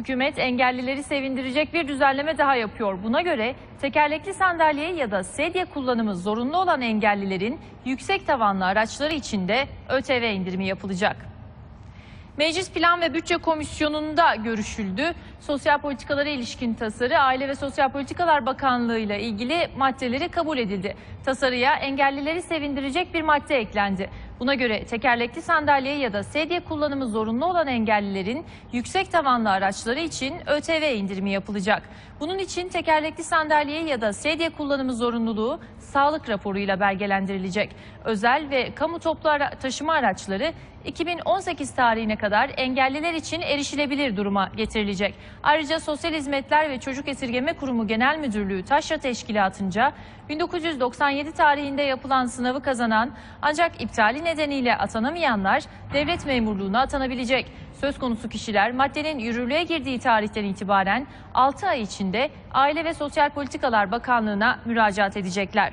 Hükümet engellileri sevindirecek bir düzenleme daha yapıyor. Buna göre tekerlekli sandalye ya da sedye kullanımı zorunlu olan engellilerin yüksek tavanlı araçları için de ÖTV indirimi yapılacak. Meclis Plan ve Bütçe Komisyonu'nda görüşüldü. Sosyal politikalara ilişkin tasarı Aile ve Sosyal Politikalar Bakanlığı ile ilgili maddeleri kabul edildi. Tasarıya engellileri sevindirecek bir madde eklendi. Buna göre tekerlekli sandalye ya da sedye kullanımı zorunlu olan engellilerin yüksek tavanlı araçları için ÖTV indirimi yapılacak. Bunun için tekerlekli sandalye ya da sedye kullanımı zorunluluğu sağlık raporuyla belgelendirilecek. Özel ve kamu toplu taşıma araçları 2018 tarihine kadar engelliler için erişilebilir duruma getirilecek. Ayrıca Sosyal Hizmetler ve Çocuk Esirgeme Kurumu Genel Müdürlüğü Taşra Teşkilatı'nca 1997 tarihinde yapılan sınavı kazanan ancak iptali nedeniyle atanamayanlar devlet memurluğuna atanabilecek. Söz konusu kişiler maddenin yürürlüğe girdiği tarihten itibaren 6 ay içinde Aile ve Sosyal Politikalar Bakanlığı'na müracaat edecekler.